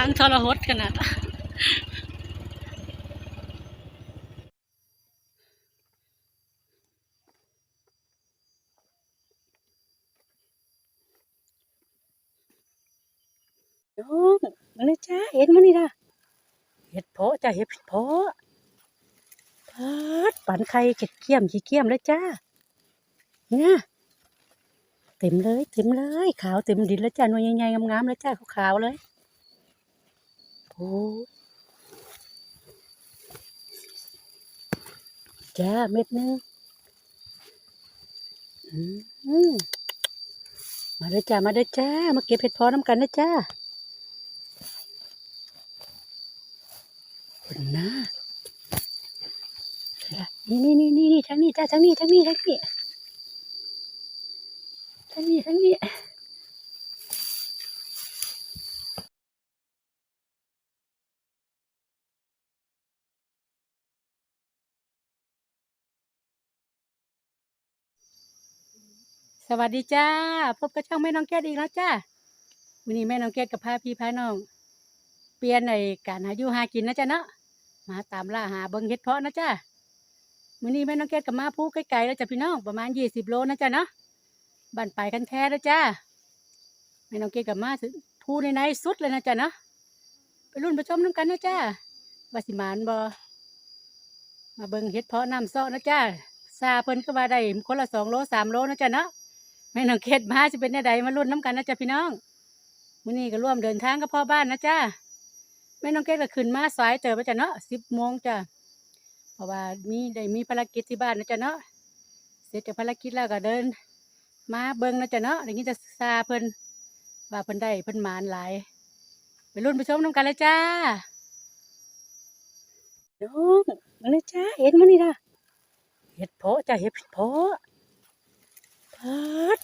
างทรหดขนาดน้องมาเลยจ้าเห็นมั้นี่ล่ะเห็ดเพาะจ้าเห็ดเพาะพัดปันไข่เข็ดเกี้ยมขี้เกี้ยมเลยจ้าเนี่ยเต็มเลยเต็มเลย ขาวเต็มดินแล้วจ้าหน่วยใหญ่ๆงามๆแล้วจ้าขาวๆเลย จ้าเม็ดหนึงมาเลยจ้า มาเลยจ้า มาเก็บเห็ดพาะน้ำกันนะจ้าคนนะนี่นี่นี่นี่นี่ทางนี้จ้าทางนี้ทางนี้ทางนี้ทางนี้ทางนี้ สวัสดีจ้า พบกับช่องแม่น้องแก้วอีกแล้วจ้าวันนี้แม่น้องแก้กับพาพี่พาน้อง เปลี่ยนในการหาอยู่หากินนะจ๊ะเนาะมาตามล่าหาเบิ่งเห็ดเพาะนะจ๊ะมื้อนี้แม่น้องแก้กับมาผู้ไกลๆแล้วจ้ะพี่น้องประมาณยี่สิบโลนะจ๊ะเนาะบ้านปกันแท้นะจ๊ะแม่น้องแก้กับมาถูในในสุดเลยนะจ๊ะเนาะไปรุ่นไปชมน้ำกันนะจ๊ะว่าสิมานบ่มาเบิ่งเห็ดเพาะน้ำซ้อนะจ๊ะซาเพิ่นก็ว่าได้คนละสองโลสามโลนะจ๊ะเนาะ แม่น้องแก้วมาจะเป็นแนวใดมารุ่นน้ำกันนะจ๊ะพี่น้องมื้อนี้ก็ร่วมเดินทางกับพ่อบ้านนะจ๊ะแม่น้องเกดก็ขึ้นมาสายเติบไปจ้ะเนาะสิบโมงจ้ะเพราะว่ามีได้มีภารกิจที่บ้านนะจ้ะเนาะเสร็จจากภารกิจแล้วก็เดิน มาเบิ่งนะจ้ะเนาะอย่างนี้จะซาเพิ่นว่าเพิ่นได้เพิ่นหมานหลายไปรุ่นไปชมน้ำกันเลยจ้าน้องมาเลยจ้าเห็นมั้นี่ล่ะเห็ดเพาะจ้ะเห็ดเพาะ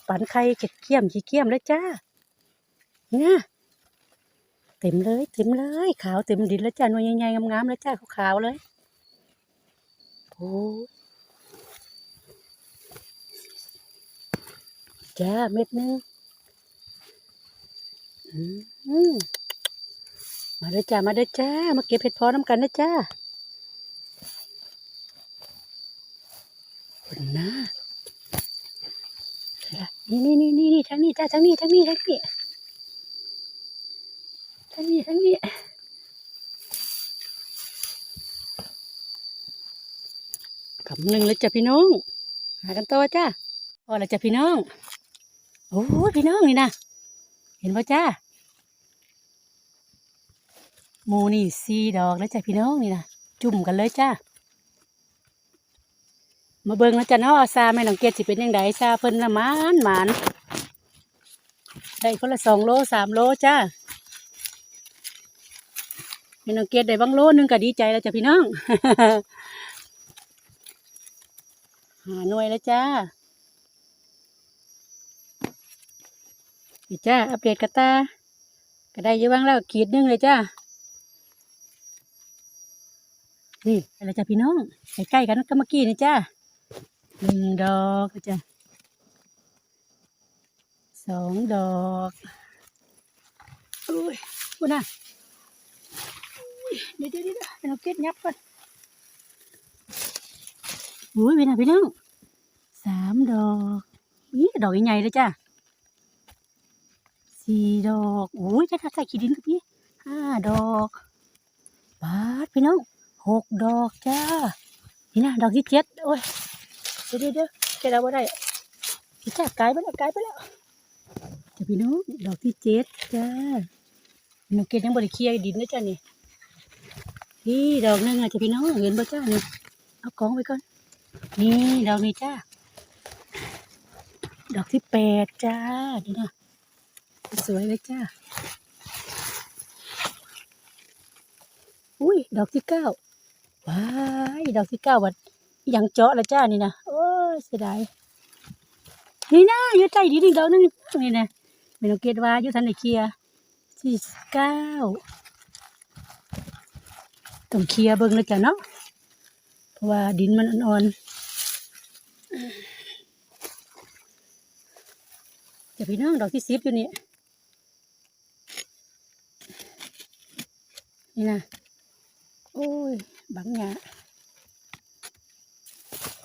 ปันไข่เข็ดเกี้ยมขี้เกี้ยมเลยจ้าเนี่ยเต็มเลย เต็มเลย ขาวเต็มดินแล้วจ้าหน่วยใหญ่ๆงามๆแล้วจ้าขาวๆเลยโอ้จ้าเม็ดหนึงมาเด้อจ้ามาเด้อจ้ามาเก็บเห็ดพอน้ำกันนะจ้าคนนะ นี่นี่นี่นี่นี่ทางนี้จ้าทางนี้ทางนี้ทางนี้ทั้งนี้ทั้งนี้กำหนึ่งเลยจ้ะพี่น้อง หากันต่อจ้าพอแล้วจ้ะพี่น้องโอ้พี่น้องนี่นะเห็นป่ะจ้าหมูนี่สีดอกแล้วจ้ะพี่น้องนี่นะจุ่มกันเลยจ้า มาเบิ่งแล้วจ้ะเนาะซาแม่น้องเกดสิเป็นยังไงซาเพิ่นละมานหมานได้คนละสองโลสามโลจ้าพี่น้องเกดได้บางโลนึงก็ดีใจแล้วจ้ะพี่น้องหาหน่วยแล้วจ้านี่จ้าอัปเดตกระตาก็ได้เยอะบ้างแล้วขีดนึงเลยจ้านี่อะไรจ้ะพี่น้องใกล้ๆกันก็เมื่อกี้นี่จ้า หนึ่งดอกจ้ะสองดอกอุ้ยพูดนะเดี๋ยวเดี๋ยวเดี๋ยวเราเก็บยับก่อนอุ้ยเป็นไงพี่น้องสามดอกนี่ดอกใหญ่เลยจ้ะสี่ดอกอุ้ยจะทักใส่ขี้ดินกับพี่ห้าดอกบาทพี่น้องหกดอกจ้านี่นะดอกที่เจ็ดโอ้ย เดี๋ยวเดี๋ยวเดี๋ยวเก็บเอาไว้ได้พี่จ้าไกลไปแล้วไกลไปแล้วจะพี่น้องดอกที่เจ็ดจ้าพี่น้องเก็บยังบริเคียดินนะจ้ะนี่นี่ดอกหนึงอะจะพี่น้องเห็นบ่จ้านี่เอากองไว้ก่อนนี่ดอกนี้จ้าดอกที่แปดจ้านี่นะสวยเลยจ้าอุ้ยดอกที่เก้าว้ายดอกที่เก้าวัด อหยังเจาะละจ้านี่นะโอ้ยเสียดายนี่นะอยู่ใต้ดินอีกดอกหนึงนี่นะไม่ต้องเกตว่าอยู่ทันในเคลียร์ที่เก้าต้องเคลียเบิ่งเลยจ้ะเนาะเพราะว่าดินมันอ่อนๆจะพี่น้องดอกที่สิบอยู่นี่นี่นะโอ้ยบังหยา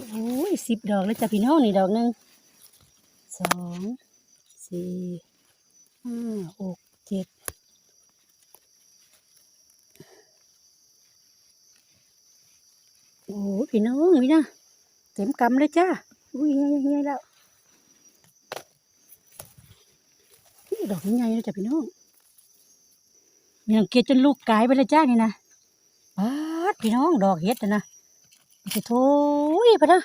โอ้ยสิบดอกเลยจ้ะพี่น้องนี่ดอกหนึ่งสองสี่ห้าหกเจ็ดโอ้พี่น้องนี่นะเต็มกำเลยจ้าอุ้ยยังยังยแล้วดอกยังไงเลยจ้ะพี่น้องมีน้องเกดจนลูกกลายไปเลยจ้านี่นะปาดพี่น้องดอกเห็ดนะ นะจะโถยไปนะ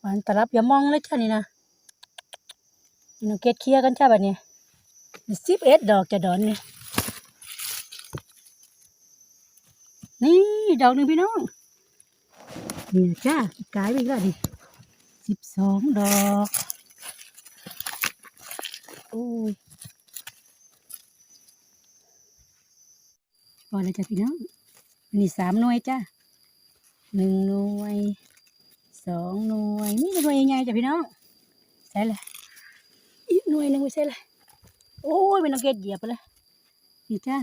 หวานตลับอย่ามองเลยจ้านี่นะมีน้องเกดเคลียร์กันจ้าแบบนี้สิบเอ็ดดอกจะดอนนี่นี่ดอกหนึ่งพี่น้องนี่นะจ้ากลายไปอีกแล้วดิสิบสองดอกโอ้ยพอแล้วจ้ะพี่น้องนนี่สามหน่วยจ้า หนึ่งหน่วยสองหน่วยนี่หน่วยใหญ่ๆจ้ะพี่น้องใช่เลยอีกหน่วยหนึ่งไม่ใช่เลยโอ้ยเป็นน้องเกดเหยียบไปเลยนี่จ้า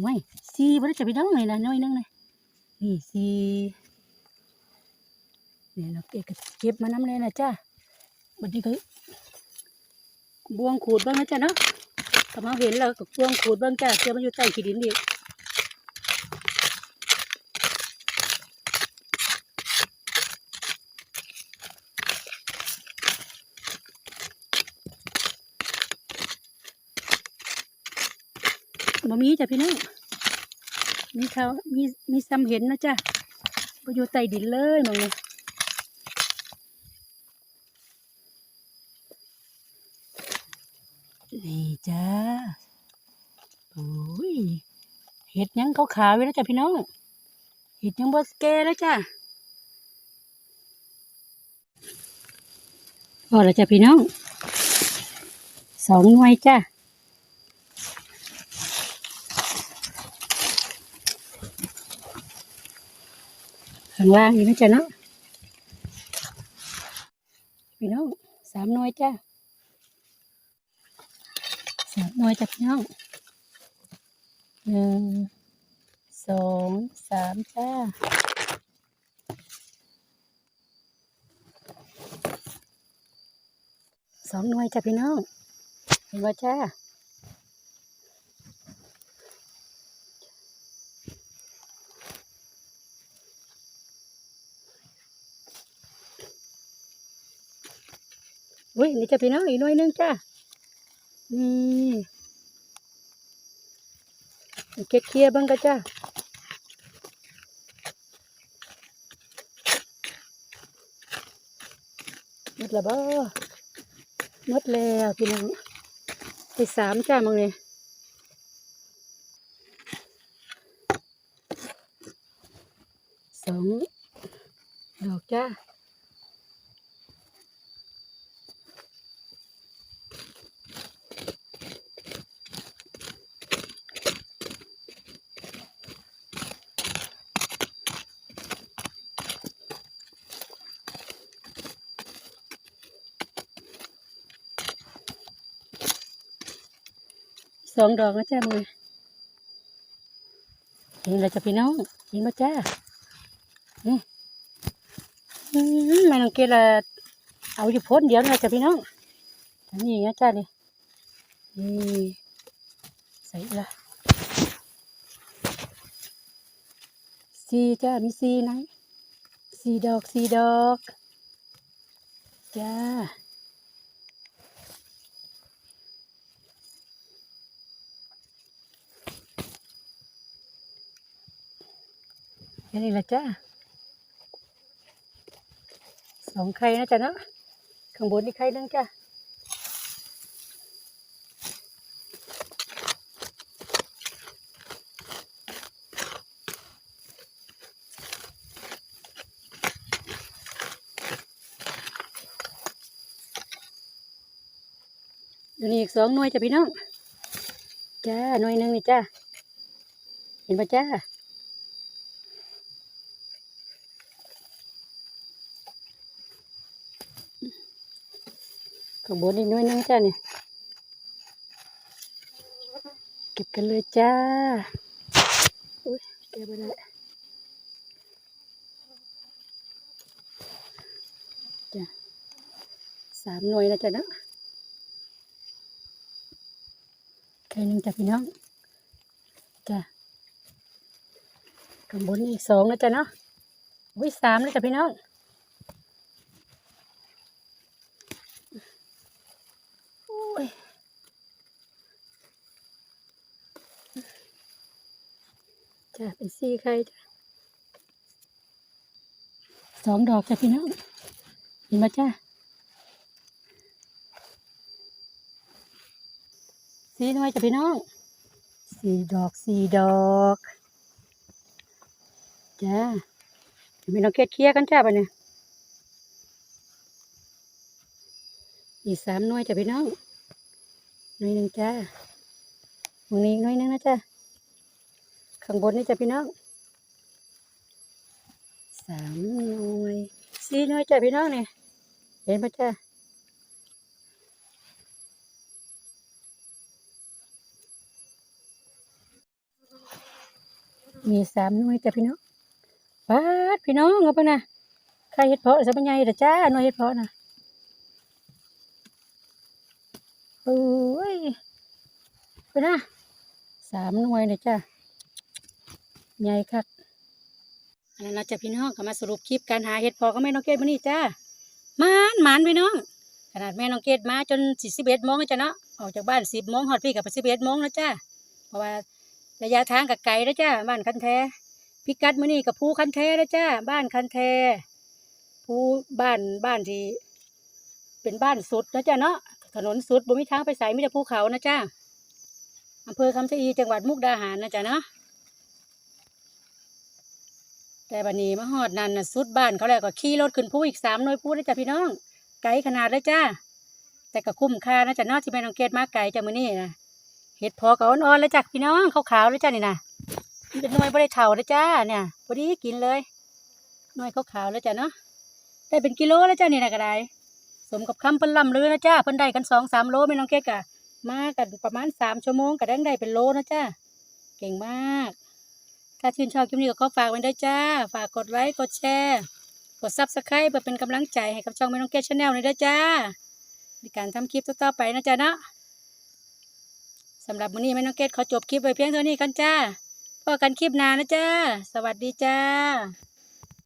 ไว้สี่ไปแล้วจ้ะพี่น้องเลยนะหน่วยนึงเลยนี่สี่เนี่ยเราเก็บเก็บมาน้ำเลยนะจ้าบัดนี้ก็บวงขูดบ้างนะจ้าเนาะถ้ามาเห็นแล้วก็บวงขูดบ้างจ้าเจอมันอยู่ใต้ขีดินอีก บ่มีจ้ะพี่น้องมีเขามีมีซ้ำเห็นนะจ้าไปอยู่ใต้ดินเลยมองเลยนี่จ้าโอ้ยเห็ดยังเขาขาวไว้แล้วจ้ะพี่น้องเห็ดยังบอสแกแล้วจ้ะพอแล้วจ้ะพี่น้องสองหน่วยจ้ะ ข้างล่างนี่นะจ๊ะเนาะพี่น้องสามหน่วยจ้ะสามหน่วยจากพี่น้องหนึ่งสองสามจ้าสองหน่วยจ้ะพี่น้องเห็นว่าจ้า อุ้ยนี่จะพี่น้องอีกหน่วยหนึงจ้านี่เก็บเคลียบ้างก็จ้าหมดแล้วบ่หมดแล้วพี่น้องไปสามจ้ามึงเนี่ยสองดอกจ้า องดอกนะจ้ามือเห็นแล้วจ้ะพี่น้องเห็นมาจ้านี่อืมแม่น้องเกลาเอาอยู่พ้นเดียวนะจ้ะพี่น้องอันนี้นะจ้านี่นี่ใส่ละสีจ้ามีสีไหนสีดอกสีดอกจ้า แค่นี้ละจ้าสองไข่นะจ๊ะเนาะข้างบนนี่ไข่หนึงจ้าดี๋ยวนี้อีกสองหน่วยจ้ะพี่น้อง จ้าหน่วยหนึ่งนี่จ้า เห็นปะจ้า ข้างบนอีกหน้อยนึงจ้าเนี่ยเก็บกันเลยจ้าเก็บไว้นั่นแหละจ้ะสามหน่วยนะจ๊ะเนาะไข่หนึ่งจ้ะพี่น้องจ้ะข้างบนอีกสองนะจ๊ะเนาะอุ้ยสามนะจ๊ะพี่น้อง โอ้ย จ้ะเป็นสี่ไข่จ้ะสองดอกจ้ะพี่น้องเห็นไหมจ้ะสี่หน่วยจ้ะพี่น้องสี่ดอกสี่ดอกจ้ะเดี๋ยวพี่น้องเคลียร์ๆกันจ้ะไปเนี่ยอีกสามหน่วยจ้ะพี่น้องหน่วยหนึ่งจ้าตรงนี้หน่วยหนึ่งนะจ้ะ ข้างบนนี่จ้ะพี่น้องสามหน่วยสี่หน่วยจ้ะพี่น้องเนี่ยเห็นปะจ้ะมีสามหน่วยจ้ะพี่น้องปาดพี่น้องเอาไปนะใครเห็ดเพาะสับใหญ่เด้อจ้าหน่วยเห็ดเพาะนะโอ้ยไปนะสามหน่วยเลยจ้ะ ใหญ่คักอันนั้นเราจะพี่น้องก็มาสรุปคลิปการหาเห็ดพอก็แม่น้องเกดมานี่จ้ามานมานพี่น้อง ขนาดแม่น้องเกดมาจนสี่สิบเอ็ดโมงจ้ะเนาะออกจากบ้านสิบโมงหอดพี่กับสิบเอ็ดโมงแล้วจ้าเพราะว่าระยะทางกับไกลแล้วจ้าบ้านคันแท้พิกัดมื้อนี้กับภูคันแทแล้วจ้าบ้านคันแท้ภูบ้านบ้านที่เป็นบ้านสุดนะจ้าเนาะถนนสุดบ่มีทางไปไสมีแต่ภูเขานะจ้าอำเภอคำชะอีจังหวัดมุกดาหารนะจ้าเนาะ แต่บัดนี้มาฮอดนั่นน่ะสุดบ้านเขาแล้วก็ขี่รถขึ้นภูอีกสามหน่วยภูนะจ้าพี่น้อง ไกลขนาดเลยจ้าแต่ก็คุ้มค่านะจ้าเนาะที่แม่น้องเกดมาไกลจ้ามื้อนี้นะเห็ดพอก็อ่อนๆแล้วจ้าพี่น้องขาวๆเลยจ้านี่นะมันเป็นหน่วยบ่ได้เท่าเลยจ้าเนี่ยพอดีกินเลยหน่วยขาวๆแล้วจ้าเนาะได้เป็นกิโลแล้วจ้านี่นะก็ได้สมกับคำเพิ่นล่ำลือนะจ้าเพิ่นได้กันสองสามโลไม่น้องเก๊กะมากันประมาณสามชั่วโมงก็ได้ได้เป็นโลนะจ้าเก่งมาก ถ้าชื่นชอบคลิปนี้ก็ขอฝากไว้ด้วยจ้า ฝากกดไลค์กดแชร์กดซับสไครป์เพื่อเป็นกำลังใจให้กับช่องไม่น้องเก๊กชาแนลเลยด้วยจ้าในการทำคลิปต่อๆไปนะจ๊ะเนาะสำหรับวันนี้แม่น้องเกดขอจบคลิปไว้เพียงเท่านี้กันจ้าพบกันคลิปหน้านะจ้า สวัสดีจ้า